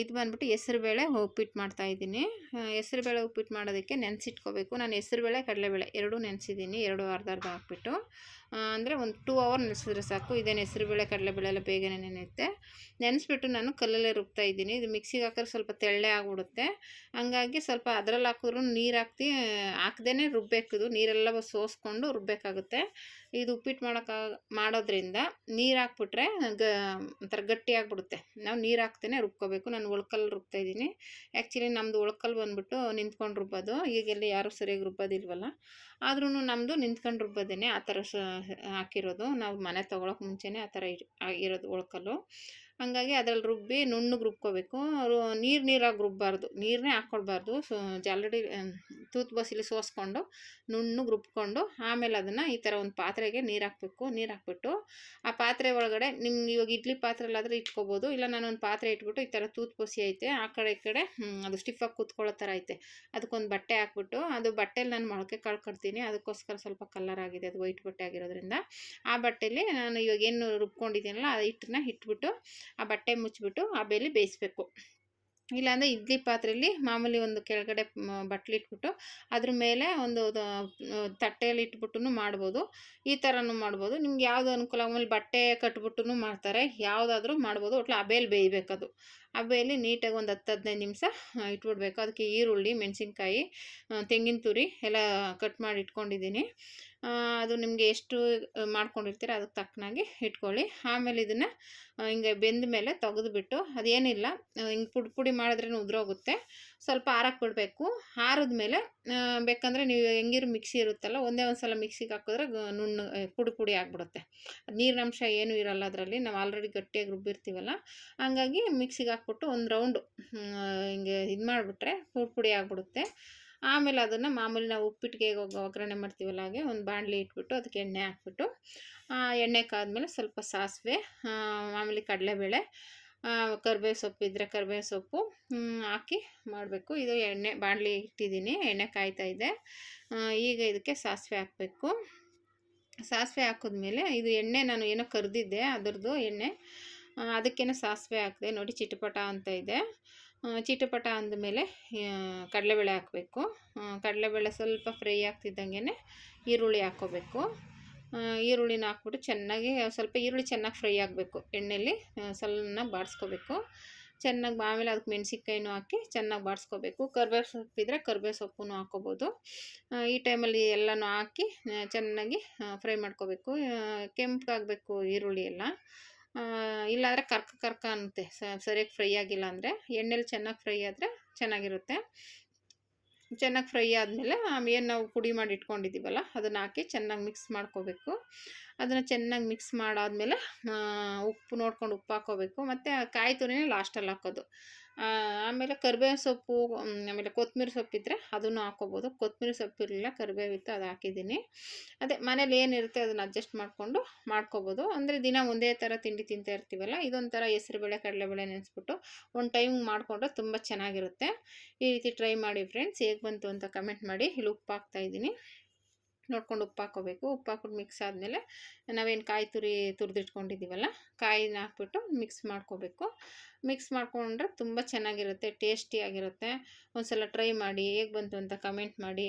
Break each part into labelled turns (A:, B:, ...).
A: ಇದು ಬಂದ್ಬಿಟ್ಟು ಹೆಸರುಬೇಳೆ ಉಪ್ಪಿಟ್ಟು ಮಾಡ್ತಾಯಿದ್ದೀನಿ ಹೆಸರುಬೇಳೆ ಉಪ್ಪಿಟ್ಟು ಮಾಡೋದಕ್ಕೆ ನೆನೆಸಿಟ್ಕೋಬೇಕು. ನಾನು ಹೆಸರುಬೇಳೆ ಕಡಲೆಬೇಳೆ ಎರಡೂ ನೆನೆಸಿದ್ದೀನಿ, ಎರಡು ಅರ್ಧ ಅರ್ಧ ಹಾಕ್ಬಿಟ್ಟು. ಅಂದರೆ ಒಂದು ಟೂ ಅವರ್ ನೆನೆಸಿದ್ರೆ ಸಾಕು. ಇದೇನು ಹೆಸರುಬೇಳೆ ಕಡಲೆಬೇಳೆ ಎಲ್ಲ ಬೇಗನೆ ನೆನೆಯುತ್ತೆ. ನೆನೆಸ್ಬಿಟ್ಟು ನಾನು ಕಲ್ಲಲ್ಲೇ ರುಬ್ತಾ ಇದ್ದೀನಿ. ಇದು ಮಿಕ್ಸಿಗೆ ಹಾಕಿದ್ರೆ ಸ್ವಲ್ಪ ತೆಳ್ಳೆ ಆಗಿಬಿಡುತ್ತೆ. ಹಂಗಾಗಿ ಸ್ವಲ್ಪ ಅದರಲ್ಲಿ ಹಾಕಿದ್ರು ನೀರು ಹಾಕ್ತಿ ಹಾಕ್ದೇ ರುಬ್ಬೇಕಿದು ನೀರೆಲ್ಲ ಸೋಸ್ಕೊಂಡು ರುಬ್ಬೇಕಾಗುತ್ತೆ. ಇದು ಉಪ್ಪಿಟ್ಟು ಮಾಡೋಕ್ಕ ಮಾಡೋದ್ರಿಂದ ನೀರು ಹಾಕ್ಬಿಟ್ರೆ ಗ, ಒಂಥರ ಗಟ್ಟಿ ಆಗಿಬಿಡುತ್ತೆ. ನಾವು ನೀರು ಹಾಕ್ತೇನೆ ರುಬ್ಕೋಬೇಕು. ನಾನು ಒಳ್ಕಲ್ ರುಬ್ತಾ ಇದ್ದೀನಿ ಆ್ಯಕ್ಚುಲಿ ನಮ್ಮದು ಒಳ್ಕಲ್ ಬಂದುಬಿಟ್ಟು ನಿಂತ್ಕೊಂಡು ರುಬ್ಬೋದು. ಈಗೆಲ್ಲ ಯಾರೂ ಸರಿಯಾಗಿ ರುಬ್ಬೋದಿಲ್ವಲ್ಲ? ಆದ್ರೂ ನಮ್ಮದು ನಿಂತ್ಕೊಂಡು ರುಬ್ಬೋದೇನೆ. ಆ ಥರ ಹಾಕಿರೋದು. ನಾವು ಮನೆ ತೊಗೊಳಕ್ಕೆ ಮುಂಚೆನೇ ಆ ಥರ ಇರೋದು ಒಳ್ಕಲ್ಲು. ಹಾಗಾಗಿ ಅದ್ರಲ್ಲಿ ರುಬ್ಬಿ ನುಣ್ಣಗೆ ರುಬ್ಕೋಬೇಕು. ನೀರು ನೀರಾಗಿ ರುಬ್ಬಾರ್ದು. ನೀರನ್ನೇ ಹಾಕ್ಕೊಳ್ಬಾರ್ದು ಸೊ ಜಾಲ್ರೆಡಿ ತೂತ್ ಬಸಿಲಿ ಸೋಸ್ಕೊಂಡು ನುಣ್ಣಗೆ ರುಬ್ಕೊಂಡು ಆಮೇಲೆ ಅದನ್ನು ಈ ಥರ ಒಂದು ಪಾತ್ರೆಗೆ ನೀರು ಹಾಕ್ಬೇಕು. ನೀರು ಹಾಕ್ಬಿಟ್ಟು ಆ ಪಾತ್ರೆ ಒಳಗಡೆ ನಿಮ್ಗೆ ಇವಾಗ ಇಡ್ಲಿ ಪಾತ್ರೆಲಾದರೆ ಇಟ್ಕೋಬೋದು. ಇಲ್ಲ ನಾನು ಒಂದು ಪಾತ್ರೆ ಇಟ್ಬಿಟ್ಟು ಈ ಥರ ತೂತ್ ಬಸಿ ಐತೆ. ಆ ಕಡೆ, ಈ ಕಡೆ ಅದು ಸ್ಟಿಫಾಗಿ ಕೂತ್ಕೊಳ್ಳೋ ಥರ ಐತೆ. ಅದಕ್ಕೊಂದು ಬಟ್ಟೆ ಹಾಕ್ಬಿಟ್ಟು ಅದು ಬಟ್ಟೆಲಿ ನಾನು ಮೊಳಕೆ ಕಾಳು ಕಟ್ತೀನಿ. ಅದಕ್ಕೋಸ್ಕರ ಸ್ವಲ್ಪ ಕಲರ್ ಆಗಿದೆ. ಅದು ವೈಟ್ ಬಟ್ಟೆ ಆಗಿರೋದ್ರಿಂದ. ಆ ಬಟ್ಟೆಯಲ್ಲಿ ನಾನು ಇವಾಗ ಏನು ರುಬ್ಕೊಂಡಿದ್ದೀನಲ್ಲ ಆ ಹಿಟ್ಟನ್ನ ಇಟ್ಬಿಟ್ಟು ಆ ಬಟ್ಟೆ ಮುಚ್ಚಿಬಿಟ್ಟು ಆ ಬೇಲಿ ಬೇಯಿಸ್ಬೇಕು. ಇಲ್ಲಾಂದರೆ ಇಡ್ಲಿ ಪಾತ್ರೆಯಲ್ಲಿ ಮಾಮೂಲಿ ಒಂದು ಕೆಳಗಡೆ ಬಟ್ಲು ಇಟ್ಬಿಟ್ಟು ಅದ್ರ ಮೇಲೆ ಒಂದು ತಟ್ಟೆಯಲ್ಲಿ ಇಟ್ಬಿಟ್ಟು ಮಾಡ್ಬೋದು. ಈ ಥರನೂ ಮಾಡ್ಬೋದು. ನಿಮ್ಗೆ ಯಾವುದು ಅನುಕೂಲ? ಆಮೇಲೆ ಬಟ್ಟೆ ಕಟ್ಬಿಟ್ಟು ಮಾಡ್ತಾರೆ. ಯಾವುದಾದ್ರೂ ಮಾಡ್ಬೋದು. ಒಟ್ಲು ಆ ಬೇಲಿ ಬೇಯಬೇಕದು. ಬೇಲಿ ನೀಟಾಗಿ ಒಂದು ಹತ್ತು ಹದಿನೈದು ನಿಮಿಷ ಇಟ್ಬಿಡ್ಬೇಕು. ಅದಕ್ಕೆ ಈರುಳ್ಳಿ, ಮೆಣಸಿನ್ಕಾಯಿ ತೆಂಗಿನ ತುರಿ ಎಲ್ಲ ಕಟ್ ಮಾಡಿ ಇಟ್ಕೊಂಡಿದ್ದೀನಿ. ಅದು ನಿಮಗೆ ಎಷ್ಟು ಮಾಡ್ಕೊಂಡಿರ್ತೀರ ಅದಕ್ಕೆ ತಕ್ಕನಾಗಿ ಇಟ್ಕೊಳ್ಳಿ. ಆಮೇಲೆ ಇದನ್ನು ಹಿಂಗೆ ಬೆಂದ ಮೇಲೆ ತೆಗೆದುಬಿಟ್ಟು, ಅದೇನಿಲ್ಲ ಹಿಂಗೆ ಪುಡಿ ಪುಡಿ ಮಾಡಿದ್ರೆ ಉದುರೋಗುತ್ತೆ. ಸ್ವಲ್ಪ ಆರಕ್ಕೆ ಬಿಡಬೇಕು. ಆರಿದ ಮೇಲೆ ಬೇಕಂದರೆ ನೀವು ಹೆಂಗಿರು ಮಿಕ್ಸಿ ಇರುತ್ತಲ್ಲ, ಒಂದೇ ಒಂದು ಸಲ ಮಿಕ್ಸಿಗೆ ಹಾಕಿದ್ರೆ ನುಣ್ಣು ಪುಡಿ ಪುಡಿ ಆಗಿಬಿಡುತ್ತೆ. ನೀರಿನಂಶ ಏನೂ ಇರಲ್ಲ ಅದರಲ್ಲಿ. ನಾವು ಆಲ್ರೆಡಿ ಗಟ್ಟಿಯಾಗಿ ರುಬ್ಬಿರ್ತೀವಲ್ಲ, ಹಂಗಾಗಿ ಮಿಕ್ಸಿಗೆ ಹಾಕ್ಬಿಟ್ಟು ಒಂದು ರೌಂಡು ಹಿಂಗೆ ಇದು ಮಾಡಿಬಿಟ್ರೆ ಪುಡಿ ಪುಡಿ ಆಗಿಬಿಡುತ್ತೆ. ಆಮೇಲೆ ಅದನ್ನು ಮಾಮೂಲಿ ನಾವು ಉಪ್ಪಿಟ್ಟಿಗೆ ಒಗ್ಗರಣೆ ಮಾಡ್ತೀವಲ್ಲ ಹಾಗೆ ಒಂದು ಬಾಣಲಿ ಇಟ್ಬಿಟ್ಟು ಅದಕ್ಕೆ ಎಣ್ಣೆ ಹಾಕ್ಬಿಟ್ಟು ಎಣ್ಣೆ ಕಾದ್ಮೇಲೆ ಸ್ವಲ್ಪ ಸಾಸಿವೆ ಮಾಮೂಲಿ ಕಡಲೆಬೇಳೆ ಕರ್ಬೇವು ಸೊಪ್ಪು ಇದ್ದರೆ ಕರ್ಬೇವು ಸೊಪ್ಪು ಹಾಕಿ ಮಾಡಬೇಕು. ಇದು ಎಣ್ಣೆ, ಬಾಣಲಿ ಇಟ್ಟಿದ್ದೀನಿ, ಎಣ್ಣೆ ಕಾಯ್ತಾ ಇದೆ. ಈಗ ಇದಕ್ಕೆ ಸಾಸಿವೆ ಹಾಕಬೇಕು. ಸಾಸಿವೆ ಹಾಕಿದ್ಮೇಲೆ ಇದು ಎಣ್ಣೆ ನಾನು ಏನೋ ಕರೆದಿದ್ದೆ, ಅದರದ್ದು ಎಣ್ಣೆ. ಅದಕ್ಕೇನೆ ಸಾಸಿವೆ ಹಾಕಿದೆ, ನೋಡಿ ಚಿಟಪಟ ಅಂತ ಇದೆ. ಚಿಟಪಟ ಅಂದಮೇಲೆ ಕಡಲೆಬೇಳೆ ಹಾಕಬೇಕು. ಕಡಲೆಬೇಳೆ ಸ್ವಲ್ಪ ಫ್ರೈ ಆಗ್ತಿದ್ದಂಗೆ ಈರುಳ್ಳಿ ಹಾಕ್ಕೋಬೇಕು. ಈರುಳ್ಳಿನ ಹಾಕ್ಬಿಟ್ಟು ಚೆನ್ನಾಗಿ, ಸ್ವಲ್ಪ ಈರುಳ್ಳಿ ಚೆನ್ನಾಗಿ ಫ್ರೈ ಆಗಬೇಕು ಎಣ್ಣೆಯಲ್ಲಿ ಸಣ್ಣ ಬಾಡಿಸ್ಕೋಬೇಕು. ಚೆನ್ನಾಗಿ ಆಮೇಲೆ ಅದಕ್ಕೆ ಮೆಣಸಿನ್ಕಾಯಿನೂ ಹಾಕಿ ಚೆನ್ನಾಗಿ ಬಾಡಿಸ್ಕೋಬೇಕು. ಕರ್ಬೇವು ಸೊಪ್ಪಿದ್ರೆ ಕರ್ಬೇವು ಸೊಪ್ಪು ಹಾಕ್ಕೋಬೋದು. ಈ ಟೈಮಲ್ಲಿ ಎಲ್ಲನೂ ಹಾಕಿ ಚೆನ್ನಾಗಿ ಫ್ರೈ ಮಾಡ್ಕೋಬೇಕು. ಕೆಂಪಾಗಬೇಕು ಈರುಳ್ಳಿ ಎಲ್ಲ. ಇಲ್ಲಾಂದರೆ ಕರ್ಕ ಕರ್ಕ ಅನ್ನುತ್ತೆ. ಸರಿಯಾಗಿ ಫ್ರೈ ಆಗಿಲ್ಲ ಅಂದರೆ ಎಣ್ಣೆಲಿ ಚೆನ್ನಾಗಿ ಫ್ರೈ ಆದರೆ ಚೆನ್ನಾಗಿರುತ್ತೆ. ಚೆನ್ನಾಗಿ ಫ್ರೈ ಆದಮೇಲೆ ಏನು ನಾವು ಪುಡಿ ಮಾಡಿ ಇಟ್ಕೊಂಡಿದ್ದೀವಲ್ಲ, ಅದನ್ನು ಹಾಕಿ ಚೆನ್ನಾಗಿ ಮಿಕ್ಸ್ ಮಾಡ್ಕೋಬೇಕು. ಅದನ್ನು ಚೆನ್ನಾಗಿ ಮಿಕ್ಸ್ ಮಾಡಾದಮೇಲೆ ಉಪ್ಪು ನೋಡ್ಕೊಂಡು ಉಪ್ಪು ಹಾಕೋಬೇಕು. ಮತ್ತು ಕಾಯಿ ತುರಿನೇ ಲಾಸ್ಟಲ್ಲಿ ಹಾಕೋದು. ಆಮೇಲೆ ಕರಿಬೇವು ಸೊಪ್ಪು ಆಮೇಲೆ ಕೊತ್ತಂಬರಿ ಸೊಪ್ಪಿದ್ದರೆ ಅದನ್ನು ಹಾಕೋಬೋದು ಕೊತ್ತಂಬರಿ ಸೊಪ್ಪಿರಲಿಲ್ಲ ಕರಿಬೇವು ಇತ್ತು ಅದು ಹಾಕಿದ್ದೀನಿ. ಅದೇ ಮನೇಲಿ ಏನಿರುತ್ತೆ ಅದನ್ನು ಅಡ್ಜಸ್ಟ್ ಮಾಡಿಕೊಂಡು ಮಾಡ್ಕೋಬೋದು. ಅಂದರೆ ದಿನ ಒಂದೇ ಥರ ತಿಂಡಿ ತಿಂತಾ ಇರ್ತೀವಲ್ಲ, ಇದೊಂಥರ ಹೆಸರುಬೇಳೆ ಕಡಲೆಬೇಳೆ ನೆನೆಸ್ಬಿಟ್ಟು ಒಂದು ಟೈಮ್ ಮಾಡಿಕೊಂಡ್ರೆ ತುಂಬ ಚೆನ್ನಾಗಿರುತ್ತೆ. ಈ ರೀತಿ ಟ್ರೈ ಮಾಡಿ ಫ್ರೆಂಡ್ಸ್ ಹೇಗೆ ಬಂತು ಅಂತ ಕಮೆಂಟ್ ಮಾಡಿ. ಇಲ್ಲಿ ಉಪ್ಪು ಹಾಕ್ತಾಯಿದ್ದೀನಿ ನೋಡ್ಕೊಂಡು ಉಪ್ಪು ಹಾಕೋಬೇಕು. ಉಪ್ಪು ಹಾಕ್ಬಿಟ್ಟು ಮಿಕ್ಸ್ ಆದಮೇಲೆ ನಾವೇನು ಕಾಯಿ ತುರಿ ತುರಿದಿಟ್ಕೊಂಡಿದ್ದೀವಲ್ಲ, ಕಾಯಿನ ಹಾಕ್ಬಿಟ್ಟು ಮಿಕ್ಸ್ ಮಾಡ್ಕೋಬೇಕು. ಮಿಕ್ಸ್ ಮಾಡಿಕೊಂಡ್ರೆ ತುಂಬ ಚೆನ್ನಾಗಿರುತ್ತೆ ಟೇಸ್ಟಿಯಾಗಿರುತ್ತೆ ಒಂದು ಸಲ ಟ್ರೈ ಮಾಡಿ, ಹೇಗೆ ಬಂತು ಅಂತ ಕಮೆಂಟ್ ಮಾಡಿ.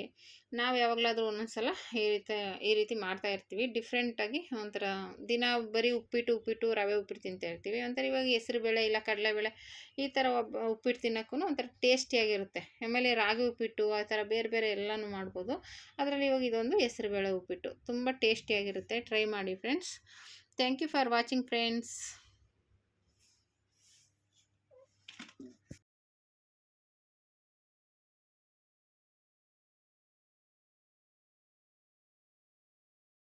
A: ನಾವು ಯಾವಾಗಲಾದರೂ ಒಂದೊಂದು ಸಲ ಈ ರೀತಿ ಈ ರೀತಿ ಮಾಡ್ತಾ ಇರ್ತೀವಿ. ಡಿಫ್ರೆಂಟಾಗಿ ಒಂಥರ ದಿನ ಬರೀ ಉಪ್ಪಿಟ್ಟು ಉಪ್ಪಿಟ್ಟು, ರವೆ, ಉಪ್ಪಿಟ್ಟು ತಿಂತಾ ಇರ್ತೀವಿ. ಒಂಥರ ಇವಾಗ ಹೆಸರು ಬೇಳೆ ಇಲ್ಲ ಕಡಲೆಬೇಳೆ ಈ ಥರ ಉಪ್ಪಿಟ್ಟು ತಿನ್ನೋಕ್ಕೂ ಒಂಥರ ಟೇಸ್ಟಿಯಾಗಿರುತ್ತೆ ಆಮೇಲೆ ರಾಗಿ ಉಪ್ಪಿಟ್ಟು, ಆ ಥರ ಬೇರೆ ಬೇರೆ ಎಲ್ಲನೂ ಮಾಡ್ಬೋದು. ಅದರಲ್ಲಿ ಇವಾಗ ಇದೊಂದು ಹೆಸರುಬೇಳೆ ಉಪ್ಪಿಟ್ಟು. ತುಂಬ ಟೇಸ್ಟಿಯಾಗಿರುತ್ತೆ. ಟ್ರೈ ಮಾಡಿ friends thank you for watching friends